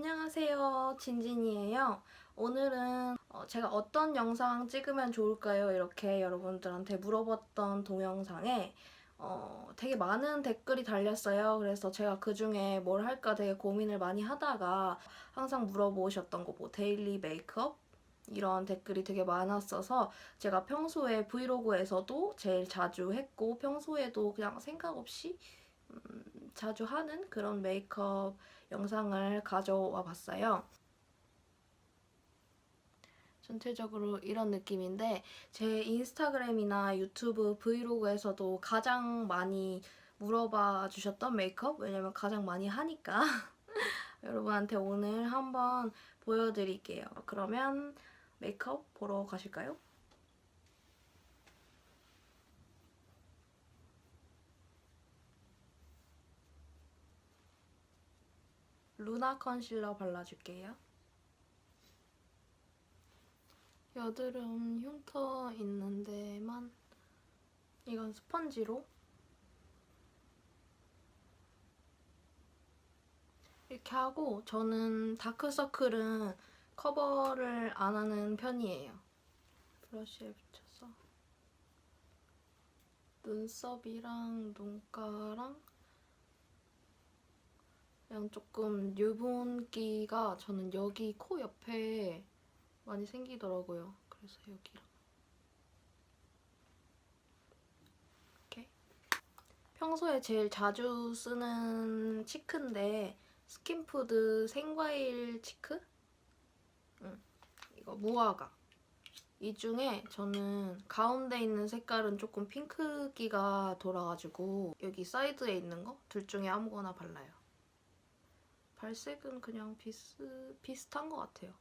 안녕하세요. 진진이에요. 오늘은 어, 제가 어떤 영상 찍으면 좋을까요? 이렇게 여러분들한테 물어봤던 동영상에 어, 되게 많은 댓글이 달렸어요. 그래서 제가 그 중에 뭘 할까 되게 고민을 많이 하다가 항상 물어보셨던 거 뭐 데일리 메이크업 이런 댓글이 되게 많았어서 제가 평소에 브이로그에서도 제일 자주 했고 평소에도 그냥 생각 없이 음, 자주 하는 그런 메이크업 영상을 가져와 봤어요. 전체적으로 이런 느낌인데 제 인스타그램이나 유튜브 브이로그에서도 가장 많이 물어봐 주셨던 메이크업 왜냐면 가장 많이 하니까 여러분한테 오늘 한번 보여드릴게요. 그러면 메이크업 보러 가실까요? 루나 컨실러 발라줄게요. 여드름 흉터 있는 데만 이건 스펀지로 이렇게 하고 저는 다크서클은 커버를 안 하는 편이에요. 브러쉬에 붙여서 눈썹이랑 눈가랑 그냥 조금 유분기가 저는 여기 코 옆에 많이 생기더라고요. 그래서 여기랑 이렇게 평소에 제일 자주 쓰는 치크인데 스킨푸드 생과일 치크? 응, 이거 무화과. 이 중에 저는 가운데 있는 색깔은 조금 핑크기가 돌아가지고 여기 사이드에 있는 거 둘 중에 아무거나 발라요. 발색은 그냥 비스, 비슷한 것 같아요.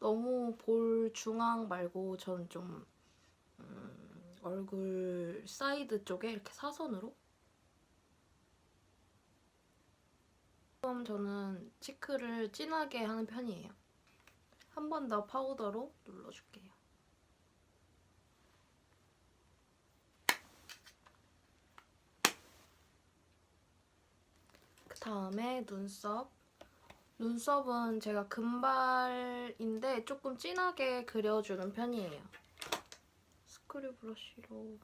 너무 볼 중앙 말고 저는 좀 음, 얼굴 사이드 쪽에 이렇게 사선으로 조금 저는 치크를 진하게 하는 편이에요. 한 번 더 파우더로 눌러줄게요. 다음에 눈썹. 눈썹은 제가 금발인데 조금 진하게 그려주는 편이에요. 스크류 브러쉬로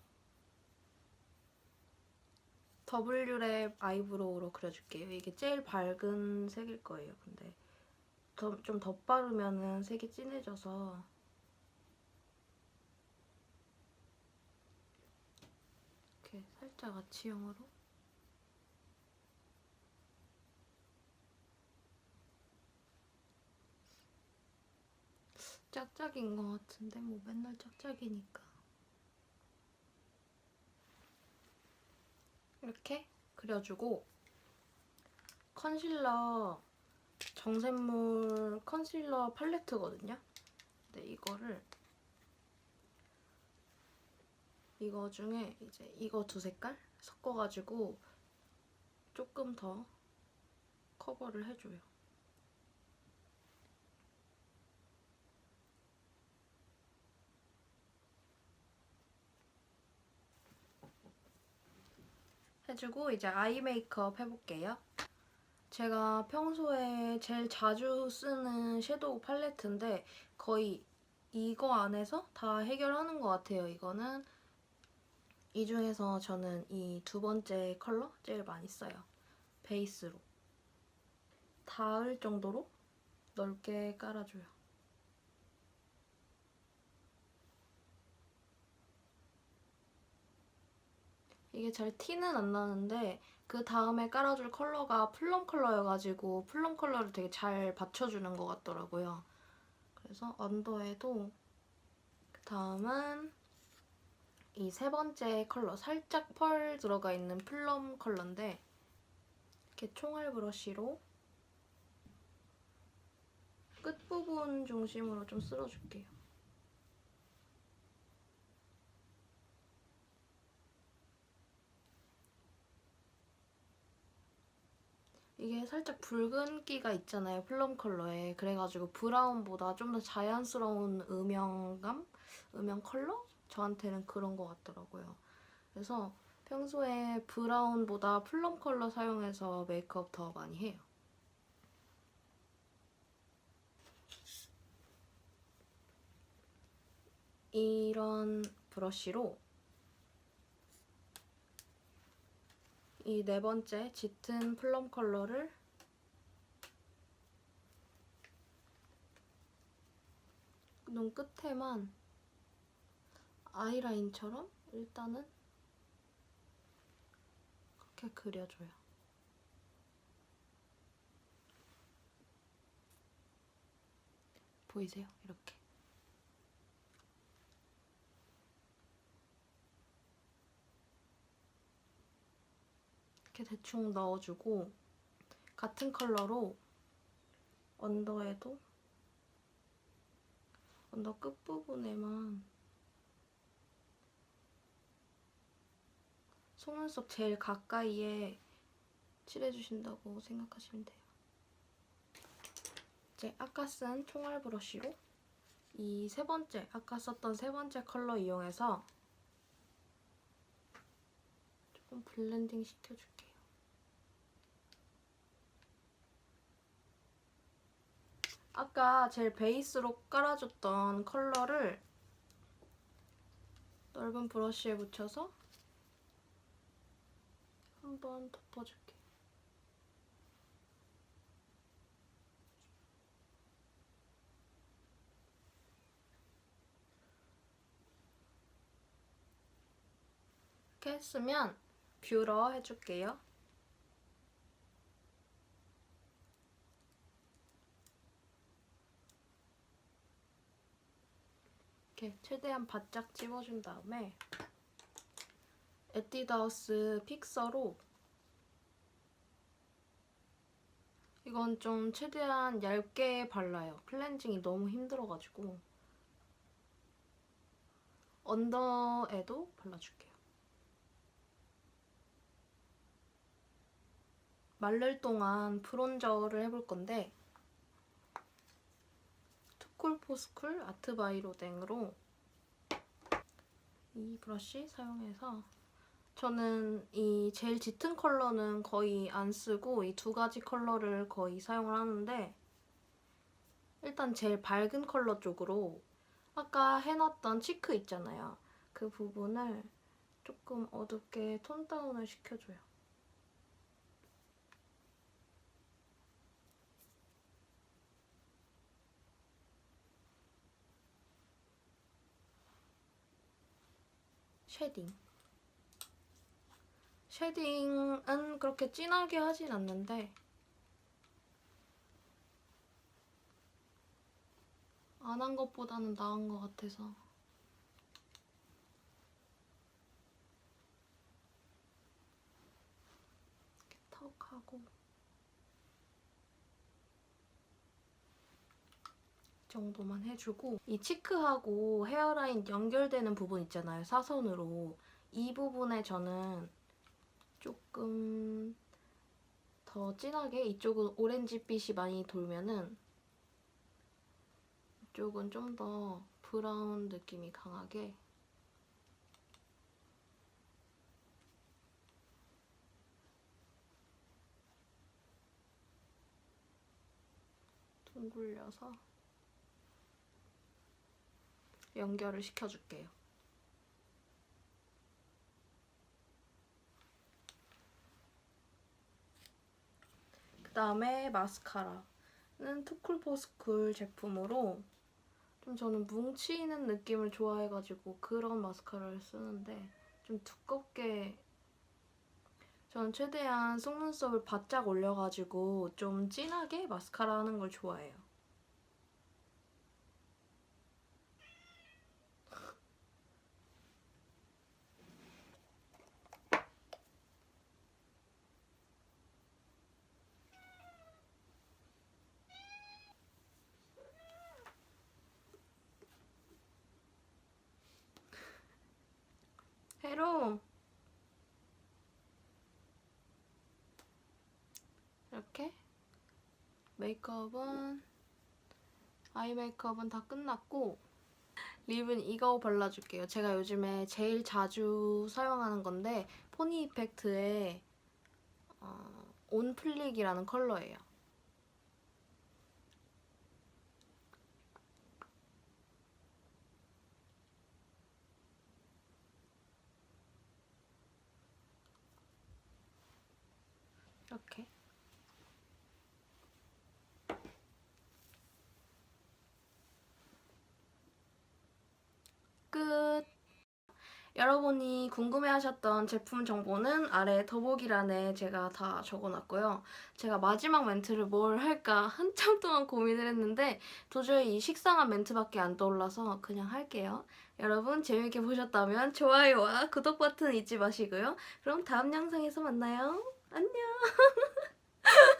W랩 아이브로우로 그려줄게요. 이게 제일 밝은 색일 거예요. 근데 좀 덧바르면 색이 진해져서 이렇게 살짝 아치형으로 짝짝인 것 같은데 뭐 맨날 짝짝이니까 이렇게 그려주고 컨실러 정샘물 컨실러 팔레트거든요. 근데 이거를 이거 중에 이제 이거 두 색깔 섞어가지고 조금 더 커버를 해줘요. 해주고 이제 아이 메이크업 해볼게요. 제가 평소에 제일 자주 쓰는 섀도우 팔레트인데 거의 이거 안에서 다 해결하는 것 같아요. 이거는 이 중에서 저는 이 두 번째 컬러 제일 많이 써요. 베이스로. 닿을 정도로 넓게 깔아줘요. 이게 잘 티는 안 나는데 그 다음에 깔아줄 컬러가 플럼 컬러여가지고 플럼 컬러를 되게 잘 받쳐주는 것 같더라고요. 그래서 언더에도 그 다음은 이 세 번째 컬러 살짝 펄 들어가 있는 플럼 컬러인데 이렇게 총알 브러쉬로 끝부분 중심으로 좀 쓸어줄게요. 이게 살짝 붉은기가 있잖아요, 플럼 컬러에. 그래가지고 브라운보다 좀 더 자연스러운 음영감? 음영 컬러? 저한테는 그런 것 같더라고요. 그래서 평소에 브라운보다 플럼 컬러 사용해서 메이크업 더 많이 해요. 이런 브러쉬로 이 네 번째 짙은 플럼 컬러를 눈 끝에만 아이라인처럼 일단은 그렇게 그려줘요. 보이세요? 이렇게. 이렇게 대충 넣어주고 같은 컬러로 언더에도 언더 끝부분에만 속눈썹 제일 가까이에 칠해주신다고 생각하시면 돼요. 이제 아까 쓴 총알 브러쉬로 이 세 번째, 아까 썼던 세 번째 컬러 이용해서 조금 블렌딩 시켜줄게요. 아까 제일 베이스로 깔아줬던 컬러를 넓은 브러쉬에 묻혀서 한번 덮어줄게. 이렇게 했으면 뷰러 해줄게요. 이렇게 최대한 바짝 찝어준 다음에 에뛰드하우스 픽서로 이건 좀 최대한 얇게 발라요. 클렌징이 너무 힘들어가지고 언더에도 발라줄게요. 마를 동안 브론저를 해볼 건데 투쿨포스쿨 아트바이로댕으로 이 브러쉬 사용해서 저는 이 제일 짙은 컬러는 거의 안 쓰고 이 두 가지 컬러를 거의 사용을 하는데 일단 제일 밝은 컬러 쪽으로 아까 해놨던 치크 있잖아요. 그 부분을 조금 어둡게 톤 다운을 시켜줘요. 쉐딩. 쉐딩은 그렇게 진하게 하진 않는데 안 한 것보다는 나은 것 같아서 이렇게 턱하고 이 정도만 해주고 이 치크하고 헤어라인 연결되는 부분 있잖아요 사선으로. 이 부분에 저는 조금 더 진하게 이쪽은 오렌지빛이 많이 돌면은 이쪽은 좀 더 브라운 느낌이 강하게 둥글려서 연결을 시켜줄게요. 그 다음에 마스카라는 투쿨포스쿨 제품으로 좀 저는 뭉치는 느낌을 좋아해가지고 그런 마스카라를 쓰는데 좀 두껍게 저는 최대한 속눈썹을 바짝 올려가지고 좀 진하게 마스카라 하는 걸 좋아해요. 해로 이렇게 메이크업은 아이 메이크업은 다 끝났고 립은 이거 발라줄게요. 제가 요즘에 제일 자주 사용하는 건데 포니 이펙트의 어, 온플릭이라는 컬러예요. 이렇게. 끝. 여러분이 궁금해하셨던 제품 정보는 아래 더보기란에 제가 다 적어놨고요. 제가 마지막 멘트를 뭘 할까 한참 동안 고민을 했는데 도저히 이 식상한 멘트밖에 안 떠올라서 그냥 할게요. 여러분 재밌게 보셨다면 좋아요와 구독 버튼 잊지 마시고요. 그럼 다음 영상에서 만나요. 안녕.